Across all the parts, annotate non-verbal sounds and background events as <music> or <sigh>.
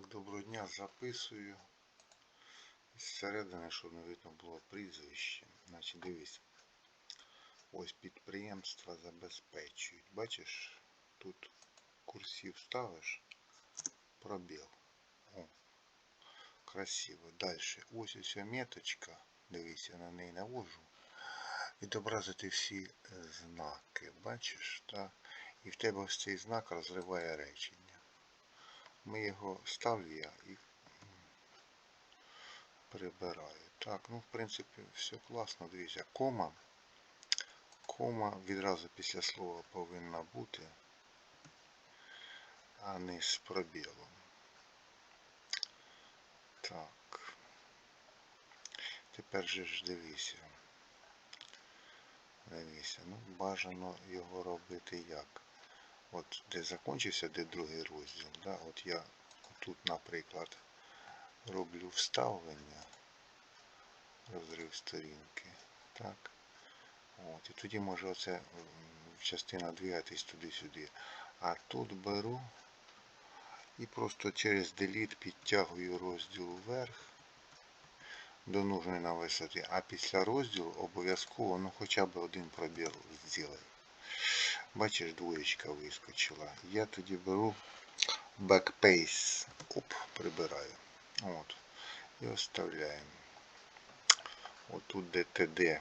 Так, доброго дня, записую. Зсередини, щоб не видно було прізвище. Значить, дивись. Ось підприємства забезпечують. Бачиш, тут курсів ставиш, пробіл. О, красиво. Далі. Ось ось меточка. Дивись, я на неї навожу. Відобразити всі е, знаки. Бачиш, так? І в тебе ось цей знак розриває речення. Ми його ставлю я і прибираю. Так, ну в принципі все класно. Дивіться, кома. Кома відразу після слова повинна бути, а не з пробілом. Так. Тепер же ж дивися. Дивися, ну бажано його робити як? От де закінчився, де другий розділ. Да? От я тут, наприклад, роблю вставлення, розрив сторінки. Так. От, І тоді може оце частина двигатись туди-сюди. А тут беру і просто через Delete підтягую розділ вверх до нужної нам висоти. А після розділу обов'язково ну хоча б один пробіл зробити. Бачиш, двоєчка вискочила. Я тоді беру backpace. Оп, прибираю. От. І оставляємо. Отут ТД.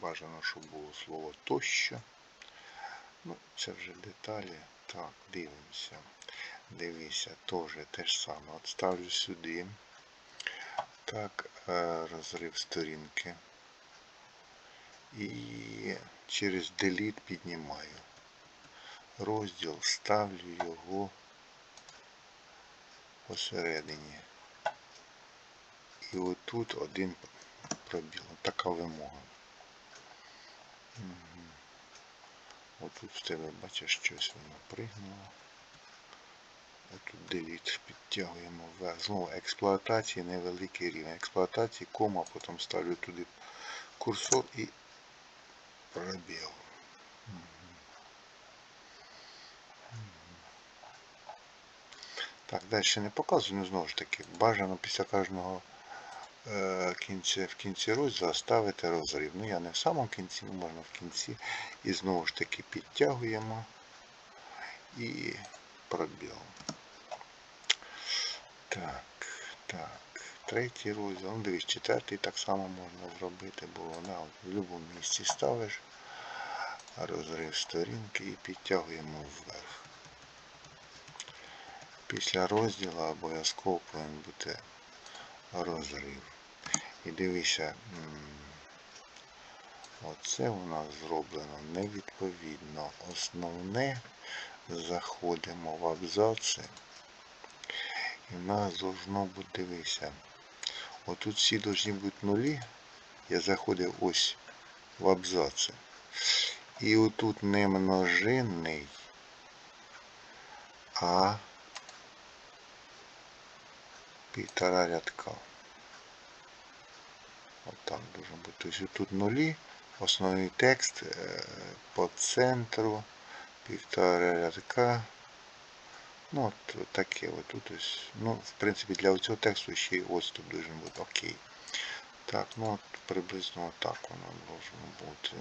Бажано, щоб було слово тощо. Ну, це вже деталі. Так, дивимося. Дивися, теж те ж саме. От ставлю сюди. Так, е, розрив сторінки. І через Delete піднімаю. Розділ ставлю його посередині. І отут один пробіл. Така вимога. Отут в тебе бачиш щось воно пригнуло. Отут Delete підтягуємо вверх. Знову експлуатації невеликий рівень. Експлуатації кома, потім ставлю туди курсор і пробіл. Так, далі не показую, ну знову ж таки, бажано після кожного е, кінця, в кінці розділу ставити розрив. Ну я не в самому кінці, ну можна в кінці. І знову ж таки підтягуємо і пробіл. Так, так. Третій розділ. Ну, дивись, четвертий так само можна зробити, бо вона в будь-якому місці ставиш розрив сторінки і підтягуємо вверх. Після розділу обов'язково повинен бути розрив. І дивися, оце у нас зроблено невідповідно. Основне заходимо в абзаци. І в нас должно бути, дивися. Отут всі повинні бути нулі. Я заходив ось в абзаци. І отут не множинний, а півтора рядка. От так дуже бути. Тобто тут нулі, основний текст е, по центру, півтора рядка. Ну от таке от тут ось. Ну, в принципі, для цього тексту ще й ось тут дуже бути окей. Так, ну от приблизно так воно должно бути.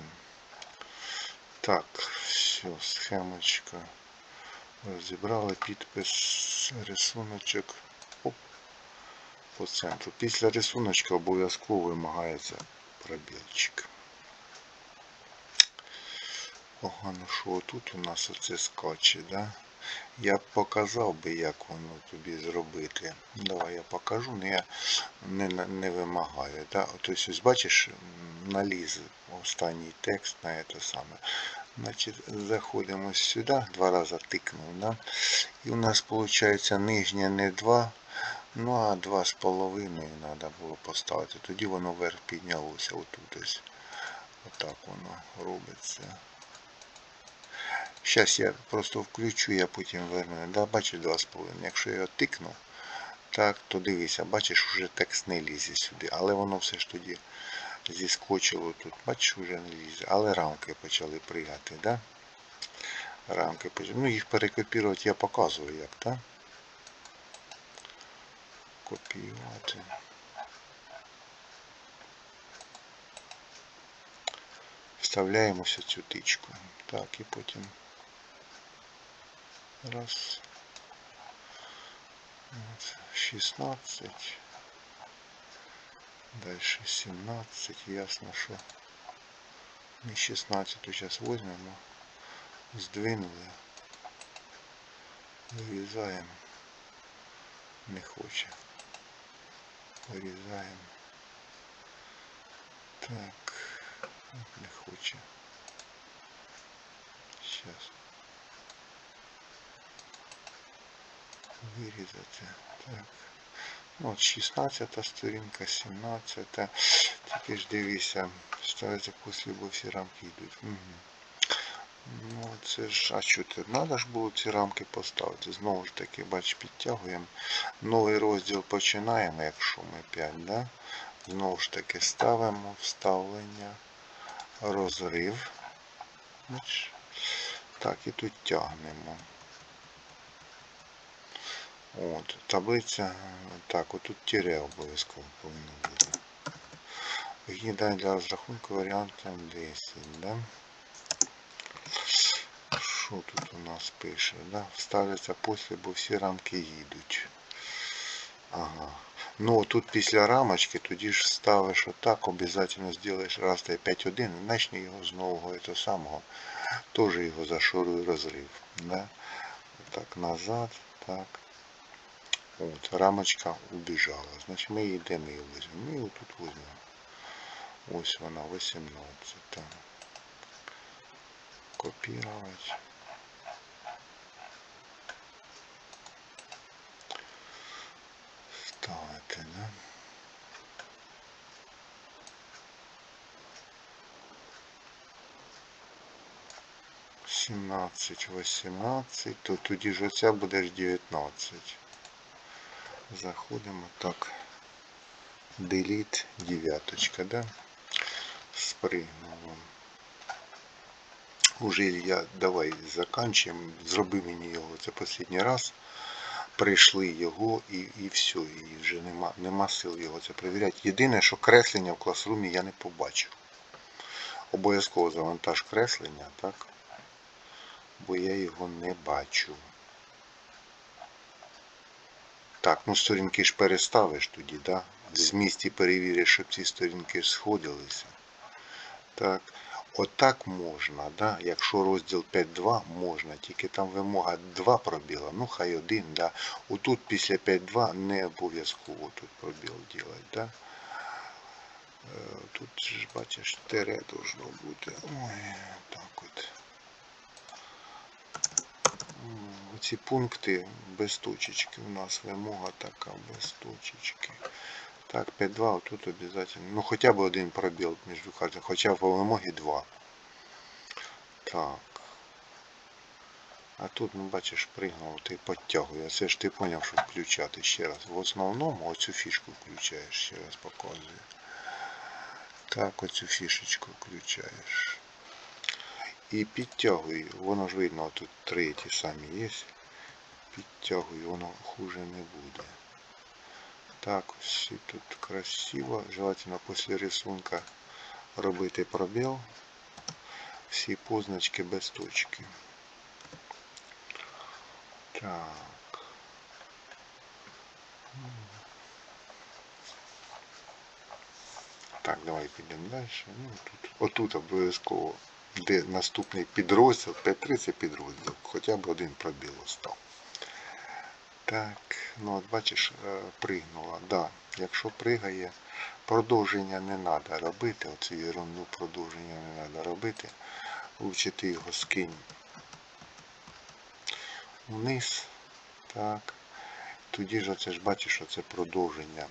Так, все, схемочка. Розібрали підпис, рисуночок. Оп, по центру. Після рисуночка обов'язково вимагається пробілчик. Погано, що тут у нас оце скаче, да? Я б показав би, як воно тобі зробити. Давай я покажу, але я не, не вимагаю. Да? Тобто, ось бачиш, наліз останній текст на це саме. Значить, заходимо сюди, два рази тикнув. Да? І у нас виходить нижня не 2, ну а 2,5 треба було поставити. Тоді воно вверх піднялося отут ось. Отак воно робиться. Зараз я просто включу, я потім верну. Да, Бачиш 2,5. Якщо я його тикну, так, то дивися, бачиш, вже текст не лізе сюди. Але воно все ж тоді зіскочило тут. Бачиш, вже не лізе. Але рамки почали пригати, да? Рамки почали. Ну їх перекопірувати я показую як, так? копіювати. Вставляємося цю тичку. Так, і потім раз. От, 16. Дальше 17. Ясно, що не 16 зараз візьмемо. Здвинули. Вирізаємо. Не хоче. Вирізаємо. Так. Не хоче. Сейчас. Вирізати. Так. От 16 сторінка, 17. Тільки ж дивися, ставиться після, бо всі рамки йдуть. Угу. Ну, це ж, а що ти? Надо ж було ці рамки поставити. Знову ж таки, бач, підтягуємо. Новий розділ починаємо, якщо ми 5, да? Знову ж таки ставимо вставлення, розрив. Так, і тут тягнемо. От, таблиця, так, отут тире обов'язково повинно бути. Вихідні для розрахунку варіантом 10, да? Що тут у нас пише? Да? Вставляться після, бо всі рамки їдуть. Ага. Ну тут після рамочки, тоді ж ставиш отак, обов'язково зробиш раз та 5-1, начни його з нового того самого. Теж його зашоруй розрив. Да? Так, назад, так. От, рамочка убіжала. Значить ми її де ми її візьмемо? Ми її тут візьмемо. Ось вона, 18. Копірувати. Ставити, да? Сімнадцять, вісімнадцять, то тоді ж оця буде ж 19. Заходимо так. Delete дев'яточка, да? Спригнуло. Уже я давай заканчуємо. Зроби мені його. Це останній раз. Прийшли його і і все. І вже нема нема сил його це перевіряти. Єдине, що креслення в класрумі я не побачив. Обов'язково завантаж креслення, так? Бо я його не бачу. Так, ну сторінки ж переставиш тоді, да? з місті перевіриш, щоб ці сторінки сходилися. Так. Отак можна, да? якщо розділ 5.2 можна, тільки там вимога 2 пробіла, ну хай один, да. Отут після 5.2 не обов'язково тут пробіл робити, да. Е, Тут ж бачиш, тере должно бути. Ой, так от. Оці пункти без точечки. У нас вимога така без точечки. Так, 5-2, тут обязательно. Ну хоча б один пробіл між картами, хоча по вимогі 2. Так. А тут, ну бачиш, пригнув, ти підтягує. Це ж ти зрозумів, що включати ще раз. В основному оцю фішку включаєш, ще раз показую. Так, оцю фішечку включаєш. І підтягуй, воно ж видно, тут три ті самі є. Підтягуй, воно хуже не буде. Так, все тут красиво. Желательно после рисунка робити пробіл. Всі позначки без точки. Так. Так, давай підемо далі. Ну, тут, отут обов'язково, де наступний підрозділ, 5-3 це підрозділ, хоча б один пробіл остав. Так, ну от бачиш, е, пригнула. Да, якщо пригає, продовження не треба робити. Оцю ерунду продовження не треба робити. Лучше ти його скинь вниз. Так. Тоді ж оце ж бачиш, що це продовження.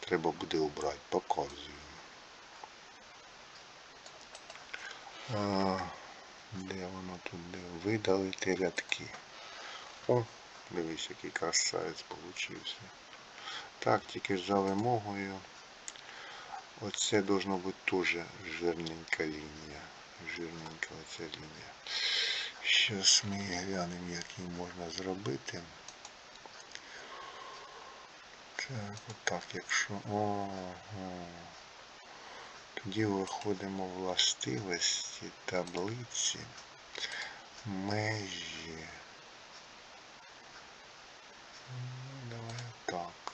Треба буде обрати. Показую. А, де воно тут? Де? Видалити рядки. О! Дивись, який красавець получився. Так, тільки за вимогою. Оце должно бути теж жирненька лінія. Жирненька оця лінія. Зараз ми глянемо, як її можна зробити. Так, отак, якщо. Ого. Тоді виходимо в властивості таблиці межі. Ну, давай отак.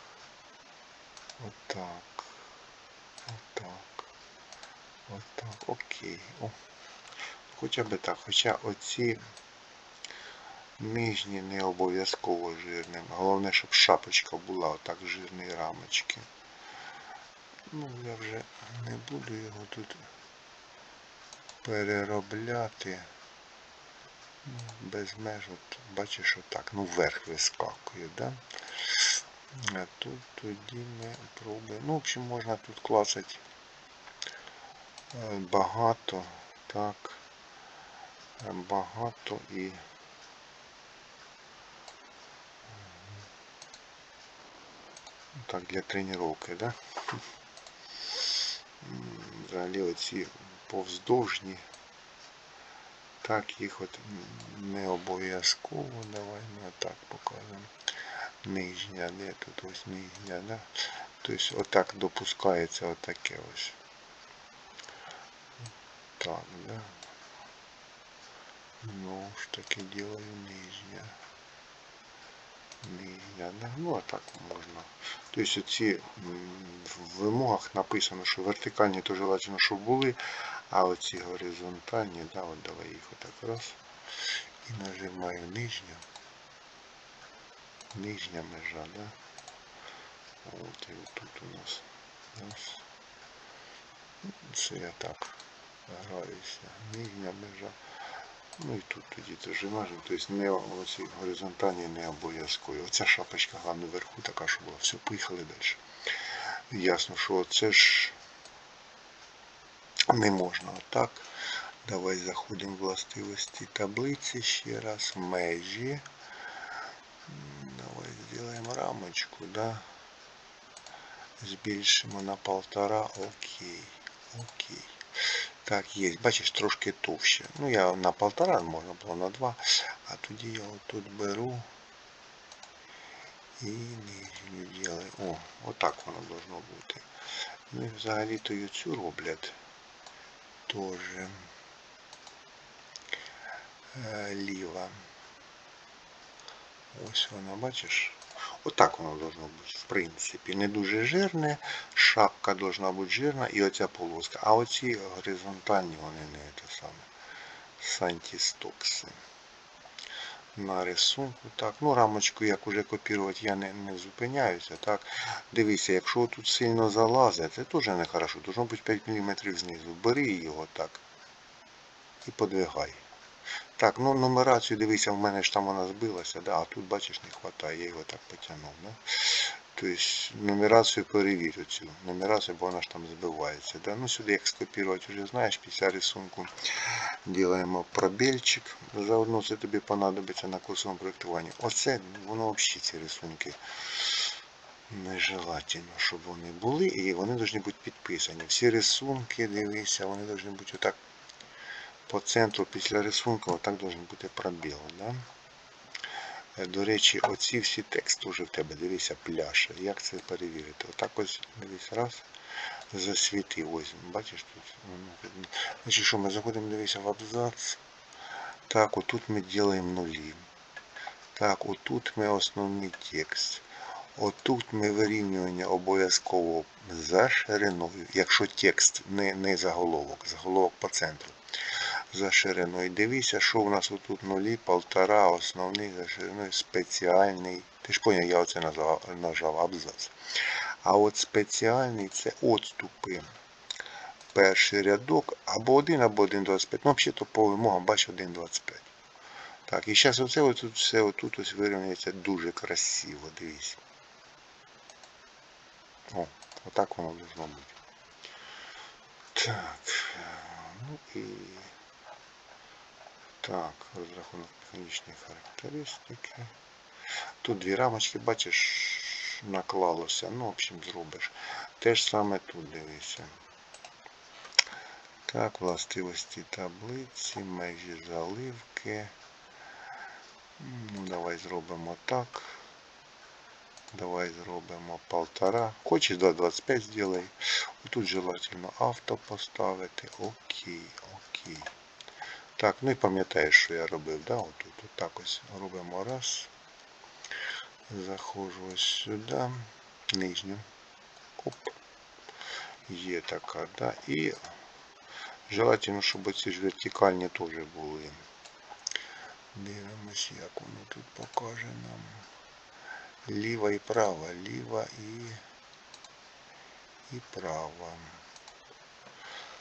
Отак. Отак. Отак. Окей. О. Хоча б так. Хоча оці нижні не обов'язково жирним. Головне, щоб шапочка була отак жирні рамочки. Ну, я вже не буду його тут переробляти. Ну, без меж, от бачиш отак, ну вверх вискакує, да? А тут тоді ми пробуємо. Ну, в общем, можна тут клацати е, багато, так, е, багато і так для тренування, да? Взагалі оці повздовжні. Так їх от не обов'язково. Давай ми отак покажемо. Нижня, де тут ось нижня, да? Тобто отак допускається отаке ось. Так, да. Ну ж таки делаю нижня. Нижня, да? Ну а так можна. Тобто ці в вимогах написано, що вертикальні то желательно, щоб були, а оці горизонтальні, да, от давай їх отак раз. І нажимаю нижню. Нижня межа, да? От і тут у нас. Раз. Це я так граюся. Нижня межа. Ну і тут тоді теж мажемо. Тобто не оці горизонтальні не обов'язково. Оця шапочка головне вверху така, що була. Все, поїхали далі. Ясно, що це ж не можна отак. Давай заходимо в властивості таблиці ще раз. Межі. Давай зробимо рамочку, да? Збільшимо на полтора. Окей. Окей. Так, є. Бачиш, трошки товще. Ну, я на полтора, можна було на два. А тоді я отут беру і нижню ділаю. О, отак воно должно бути. Ну і взагалі-то і цю роблять теж е, ліва. Ось вона, бачиш? Отак воно должно бути, в принципі. Не дуже жирне, шапка должна бути жирна і оця полоска. А оці горизонтальні вони не те саме. Сантістокси. На рисунку. Так, ну рамочку як уже копірувати я не не зупиняюся. так. Дивися, якщо тут сильно залазить, це теж не хорошо. Должно бути 5 мм знизу. Бери його так і подвигай. Так, ну нумерацію дивися, в мене ж там вона збилася, да, а тут, бачиш, не вистачає, я його так потягнув. Да? Тобто нумерацію перевір цю нумерацію, бо вона ж там збивається. Да? Ну Сюди як скопірувати, вже знаєш, після рисунку робимо пробельчик. Заодно це тобі понадобиться на курсовому проєктуванні. Оце, воно взагалі ці рисунки нежелательно, щоб вони були. І вони повинні бути підписані. Всі рисунки, дивися, вони повинні бути отак по центру після рисунку отак должен бути пробіл. Да? До речі, оці всі тексти вже в тебе, дивися, пляше. Як це перевірити? Отак ось дивись, раз. Засвіти. Ось, бачиш тут. Значить що, ми заходимо, дивися, в абзац. Так, отут ми робимо нулі. Так, отут ми основний текст. Отут ми вирівнюємо обов'язково за шириною, якщо текст не не заголовок, заголовок по центру за шириною. Дивіться, що у нас отут нулі, полтора, основний за шириною, спеціальний. Ти ж поняв, я оце нажав, нажав абзац. А от спеціальний це отступи. Перший рядок або 1, або 1,25. Ну, взагалі то по вимогам, бач, 1,25. Так, і зараз оце отут все отут ось вирівняється дуже красиво, дивіться. О, отак воно должно бути. Так, ну і... Так, розрахунок механічної характеристики. Тут дві рамочки, бачиш, наклалося. Ну, в общем, зробиш. Те ж саме тут дивися. Так, властивості таблиці, межі заливки. Ну, Давай зробимо так. Давай зробимо полтора. Хочеш 2,25 сделай. Тут желательно авто поставити. Окей, окей. Так, ну і пам'ятаєш, що я робив, да? Отут, отак ось робимо раз. Заходжу ось сюди, нижню. Оп. Є така, да. І желательно, щоб ці ж вертикальні теж були. Дивимось, як воно тут покаже нам. Ліва і права, ліва і, і права.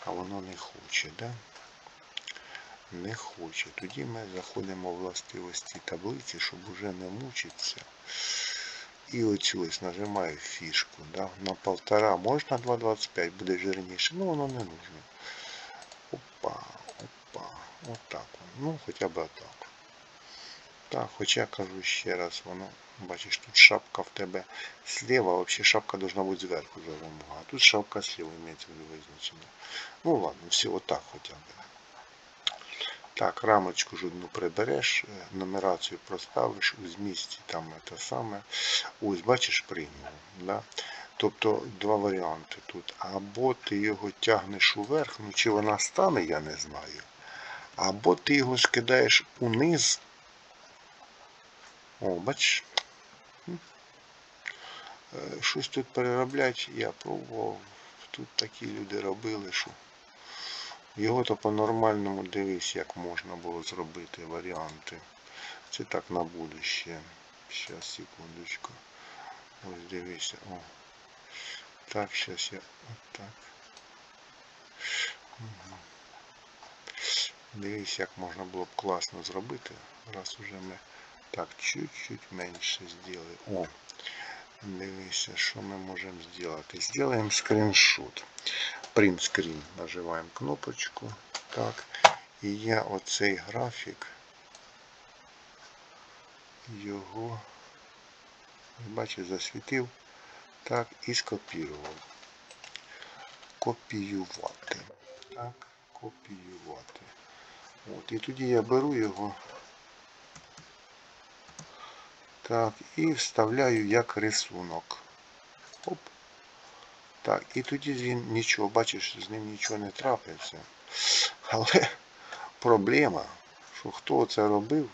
А воно не хоче, да? Не хоче. Тоді ми заходимо в властивості таблиці, щоб уже не мучитися. І оцю ось нажимаю фішку. Да? На полтора можна 2,25, буде жирніше. Ну воно не нужно. Опа, опа. Отак. Ну, хоча б отак. Так, хоча кажу ще раз, воно, бачиш, тут шапка в тебе слева, взагалі шапка должна бути зверху. А тут шапка слева імеється в визначення. Ну ладно, все, отак хоча б. Так, рамочку ж одну прибереш, е, нумерацію проставиш, у змісті там те саме. Ось, бачиш, прийняв. Да? Тобто два варіанти тут. Або ти його тягнеш уверх, ну чи вона стане, я не знаю. Або ти його скидаєш униз. О, бачиш. Е, Щось тут перероблять, я пробував. Тут такі люди робили, що його то по-нормальному дивись, як можна було зробити варіанти. Це так на будуще. Зараз, секундочку. Ось дивися. О. Так, зараз я отак. Угу. Дивись, як можна було б класно зробити. Раз уже ми так чуть-чуть менше зробили. О, дивися, що ми можемо зробити. Сделаем скриншот. Print screen. Нажимаємо кнопочку. Так. І я оцей графік його, бачиш, засвітив. Так, і скопірував. Копіювати. Так, копіювати. От, і тоді я беру його. Так, і вставляю як рисунок. Оп. Так, і тоді він нічого, бачиш, з ним нічого не трапиться. Але проблема, що хто це робив,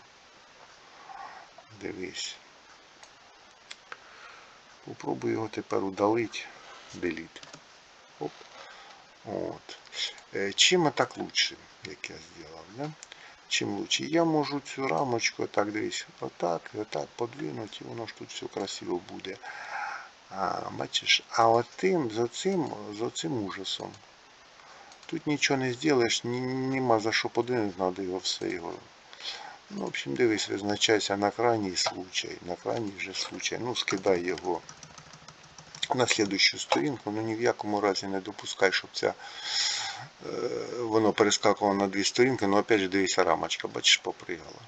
дивись. Попробую його тепер удалити, деліт. Оп. От. Е, Чим так лучше, як я зробив, да? Чим лучше. Я можу цю рамочку, так дивись, отак, отак подвинути, і воно ж тут все красиво буде. А, бачиш, а от тим, за цим, за ужасом. Тут нічого не зробиш, ні, нема за що подвинути, треба його все його. Ну, в общем, дивись, визначайся на крайній случай, на крайній вже случай. Ну, скидай його на слідущу сторінку, ну ні в якому разі не допускай, щоб ця, е, воно перескакувало на дві сторінки, ну опять же дивися, рамочка, бачиш, попригала.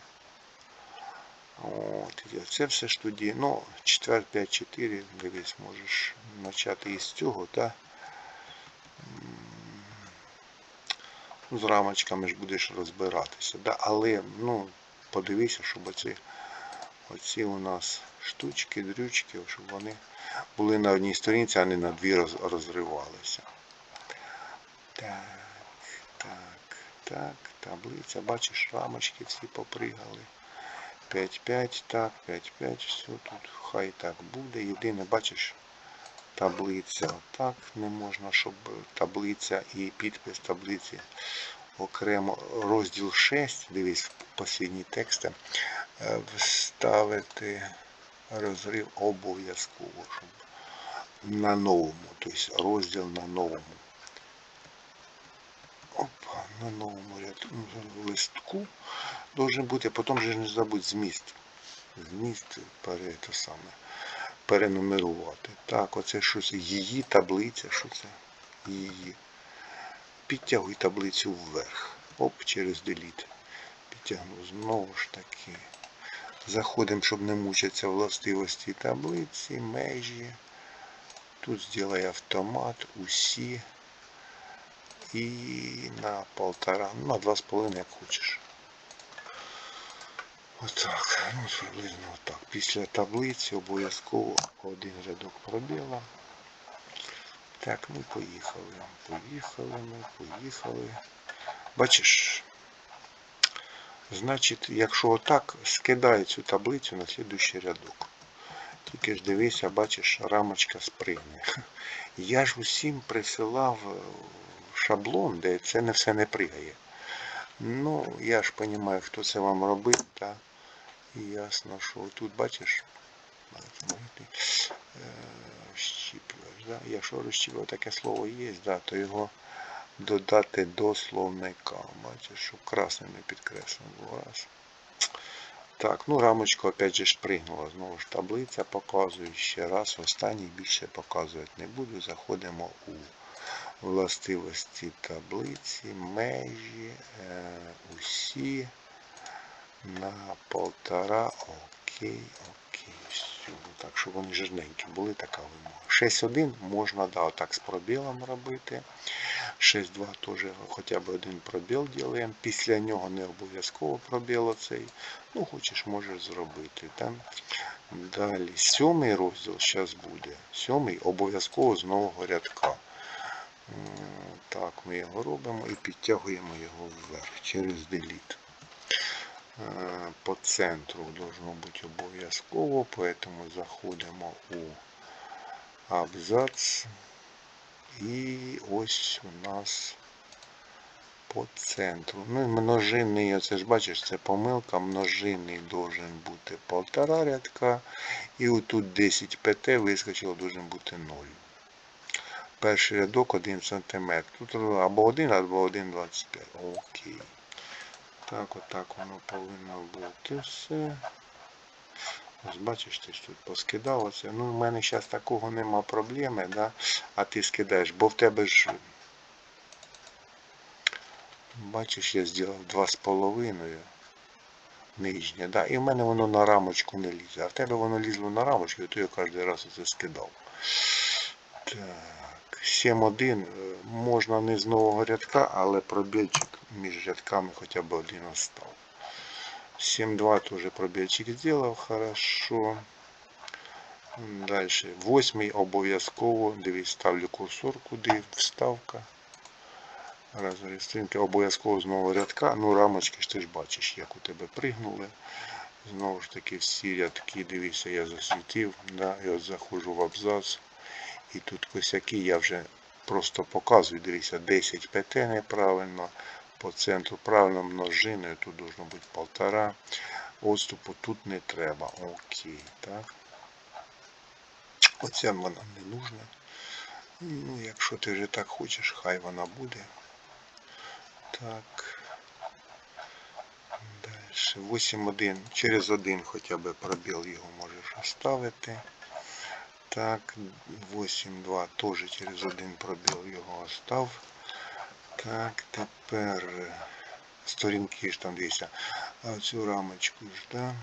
І це все ж тоді, ну, 4, 5, 4, дивись, можеш почати із цього, та з рамочками ж будеш розбиратися. Да? Але ну, подивися, щоб оці, оці у нас штучки, дрючки, щоб вони були на одній сторінці, а не на дві роз, розривалися. Так, так, так, таблиця. Бачиш, рамочки всі попригали. 5-5, так, 5-5, все тут хай так буде. Єдине, бачиш, таблиця так не можна, щоб таблиця і підпис таблиці окремо розділ 6, дивись, останні тексти, е, вставити розрив обов'язково, щоб на новому, тобто розділ на новому. На новому ряду листку должен бути, потім же не забудь зміст. Зміст пере, те саме, перенумерувати. Так, оце щось її таблиця, що це? Її. Підтягуй таблицю вверх. Оп, через деліт. Підтягну знову ж таки. Заходимо, щоб не мучитися властивості таблиці, межі. Тут зробай автомат, усі. І на полтора, ну, на два з половиною, як хочеш. Отак, ну приблизно отак. Після таблиці обов'язково один рядок пробіла. Так, ми поїхали. Поїхали ми, поїхали. Бачиш, значить, якщо отак, скидай цю таблицю на слідуючий рядок. Тільки ж дивися, бачиш, рамочка спригне. Я ж усім присилав шаблон, де це не все не пригає. Ну, я ж розумію, хто це вам робив, та і ясно, що тут бачиш, е, да? Якщо розщіплювач таке слово є, да, то його додати до словника. Бачиш, що красним не підкреслено раз. Так, ну рамочку опять же шпригнула. Знову ж таблиця показую ще раз. Останній більше показувати не буду. Заходимо у властивості таблиці, межі, е, усі на полтора. Окей, окей. Все. Так, щоб вони жирненькі були, така вимога. 6.1 можна да, отак з пробілом робити. 6.2 теж хоча б один пробіл ділаємо. Після нього не обов'язково пробіл оцей. Ну, хочеш, можеш зробити. Там. Далі сьомий розділ зараз буде. Сьомий обов'язково з нового рядка. Так, ми його робимо і підтягуємо його вверх через Delete. Е, По центру должно бути обов'язково, поэтому заходимо у абзац. І ось у нас по центру. Ну і множинний, це ж бачиш, це помилка. Множинний должен бути полтора рядка. І отут 10 ПТ вискочило должен бути 0. Перший рядок 1 см. Тут або 1, або 1,25. Окей. Так, отак воно повинно бути все. Ось бачиш, ти ж тут поскидав. Ну, в мене зараз такого нема проблеми, да? а ти скидаєш, бо в тебе ж. Бачиш, я зробив 2,5 нижнє, да? і в мене воно на рамочку не лізе. А в тебе воно лізло на рамочку, і то я кожен раз це скидав. Так, 7.1 е, можна не з нового рядка, але пробільчик між рядками хоча б один остав. 7.2 тоже пробельчик сделал хорошо. Дальше. Восьмий обов'язково. Дивись, ставлю курсор куди, вставка. Розріз стрінки обов'язково з нового рядка. Ну, рамочки ж ти ж бачиш, як у тебе пригнули. Знову ж таки, всі рядки, дивися, я засвітив. Да? Я заходжу в абзац. І тут косяки я вже просто показую. Дивіться, 10 ПТ неправильно по центру правильно множиною, тут должно бути полтора. Отступу тут не треба. Окей, так. Оця вона не нужна. Ну, якщо ти вже так хочеш, хай вона буде. Так. Далі. 8.1. Через один хоча б пробіл його можеш оставити. Так, 8.2 теж через один пробіл його остав. Так, тепер сторінки ж там дивіться. А цю рамочку ж, да?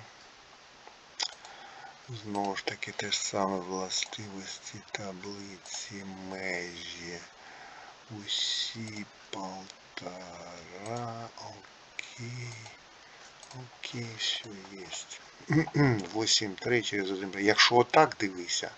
Знову ж таки те ж саме властивості таблиці, межі. Усі полтора. Окей. Окей, все є. <clears throat> 8-3 через 1. Якщо отак дивися,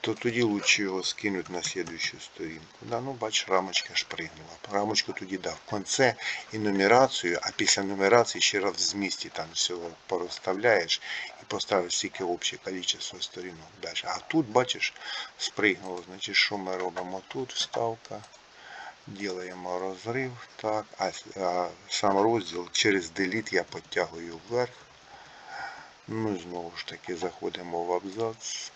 то тоді лучше його скинуть на слідуючу сторінку. Да, ну бач, рамочка шпригнула. Рамочку тоді дав в кінці і нумерацію, а після нумерації ще раз в змісті там всього порозставляєш і поставиш стільки обще кількість сторінок. Далі. А тут, бачиш, спригнуло. Значить, що ми робимо? Тут вставка. Ділаємо розрив. Так, а, а сам розділ через Delete я підтягую вверх. Ну і знову ж таки заходимо в абзац.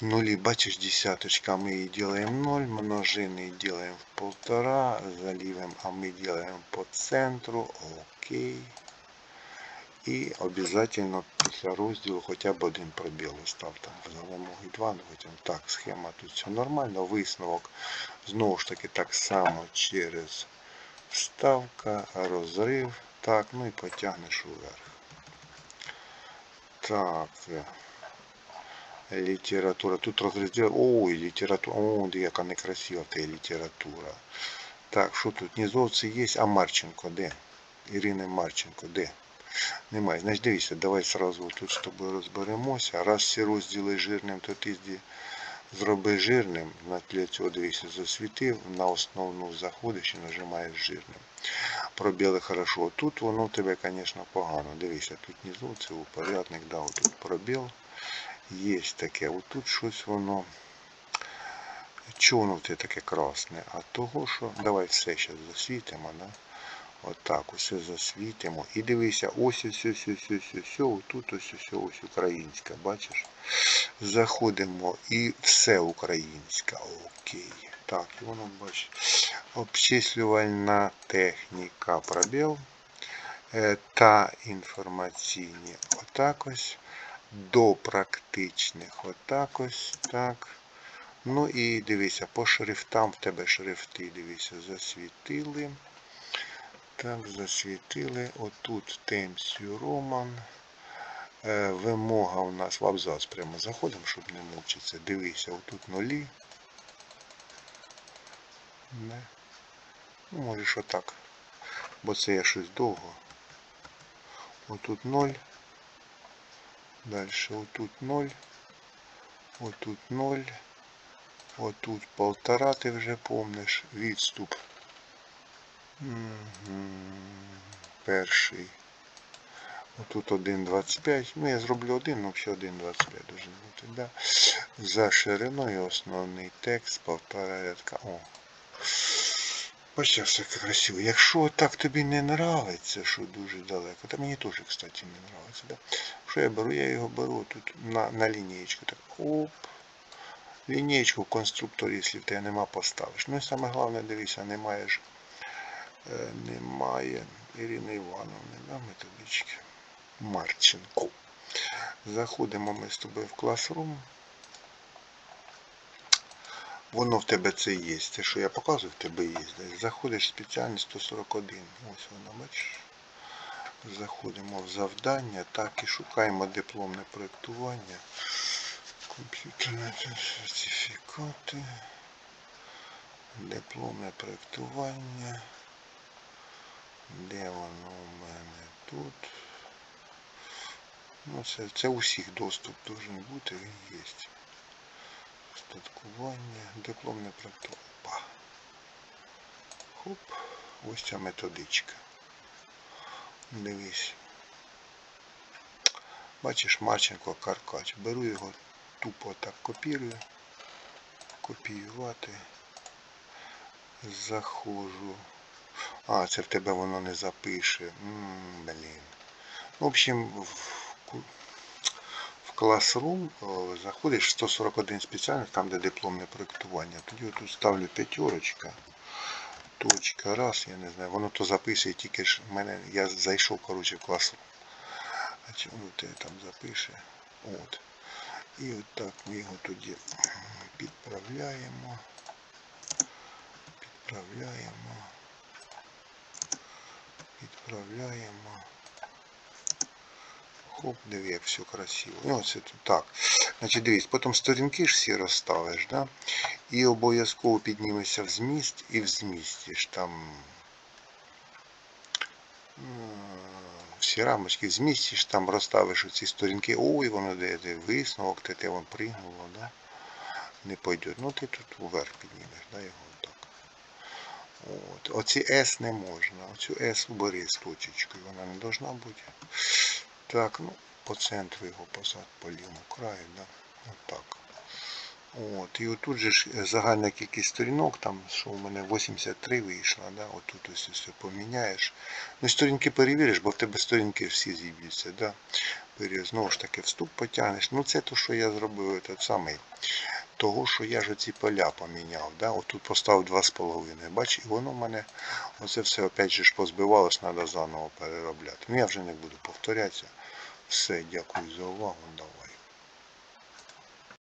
Нули, бачишь, десяточка, мы и делаем 0, множины делаем в полтора, заливаем, а мы делаем по центру, окей. І обов'язково після розділу хоча б один пробіл став там за вимоги 2, ну потім так, схема тут все нормально, висновок знову ж таки так само через вставка, розрив, так, ну і потягнеш уверх. Так. Література. Тут розрозділ. Ой, література. О, яка некрасива та література. Так, що тут? Низовці є, а Марченко де? Ірини Марченко. Де? Немає. Значить, дивіться, давай сразу тут з тобою розберемося. Раз всі розділи жирним, то ти зроби жирним. На тлі цього дивіться, засвітив, на основну заходиш і нажимаєш жирним. Пробіли хорошо. Тут воно в тебе, звісно, погано. Дивися, тут внизу це упорядник, да, тут пробіл. Є таке. Отут щось воно. Чого воно в тебе таке красне? А того, що. Давай все зараз засвітимо, да? Отак, усе засвітимо. І дивися, ось ось ось ось ось ось, отут ось ось ось українська, бачиш? Заходимо і все українська. Окей. Так, і воно бачиш. Обчислювальна техніка пробіл е, та інформаційні. Отак ось. До практичних. Отак ось. Так. Ну і дивися, по шрифтам в тебе шрифти, дивися, засвітили. Так, засвітили. Отут New Roman. Е, вимога у нас в абзац прямо заходимо, щоб не мучитися. Дивися, отут нулі. Не. Ну, можеш отак. Бо це я щось довго. Отут 0. Далі отут 0. Отут 0. Отут полтора, ти вже помниш. Відступ. Мгм. Перший. Отут 1,25. Ну, я зроблю один, ну взагалі 1,25 дуже бути. Да? За шириною основний текст, полтора рядка. О. Бачите, все красиво. Якщо так тобі не нравиться, що дуже далеко, то мені теж, кстати, не нравиться. Да? Що я беру? Я його беру тут на, на лінієчку. Так, оп. Лінієчку в конструкторі, якщо в тебе нема, поставиш. Ну і саме головне, дивися, немає ж. Е, немає Ірини Івановни, да, методички. Марченко. Заходимо ми з тобою в Classroom. Воно в тебе це є. Те, що я показую, в тебе є. Заходиш спеціальність 141. Ось воно, бачиш. Заходимо в завдання, так і шукаємо дипломне проєктування. Комп'ютерні сертифікати. Дипломне проєктування. Де воно у мене тут? Ну, це, це у всіх доступ должен бути, він є. Статкування, дипломне проєктування. Па. Хоп. Ось ця методичка. Дивись. Бачиш, Марченко Каркач. Беру його тупо так копірую. Копіювати. Заходжу. А, це в тебе воно не запише. М, блін. В общем, в Classroom заходиш 141 спеціальність, там де дипломне проєктування. Тоді тут ставлю п'ятерочка. Точка, раз, я не знаю. Воно то записує тільки ж мене. Я зайшов, коротше, в Classroom. А воно те там запише? От. І от так ми його тоді підправляємо. Підправляємо. Відправляємо. Хоп, диви, як все красиво. Ну, це так. Значить, дивись, потім сторінки ж всі розставиш, да? І обов'язково піднімешся в зміст і в змістиш там. Всі рамочки змістиш, там розставиш оці сторінки. Ой, воно де, де висновок, те, те воно пригнуло, да? Не пойде. Ну ти тут вверх піднімеш, да, його так. От. Оці S не можна. Оцю S убери з точечкою, вона не должна бути. Так, ну, по центру його посад по лівому краю, да. Отак. От. І отут же ж е, загальна кількість сторінок, там, що у мене 83 вийшла, да? отут ось все поміняєш. Ну, сторінки перевіриш, бо в тебе сторінки всі зіб'ються, да? Знову ж таки, вступ потягнеш. Ну, це то, що я зробив, той самий. Того, що я ж оці поля поміняв. Да? Отут поставив 2,5. Бач, і воно в мене оце все опять же ж позбивалось, треба заново переробляти. Ну я вже не буду повторятися. Все, дякую за увагу. Давай.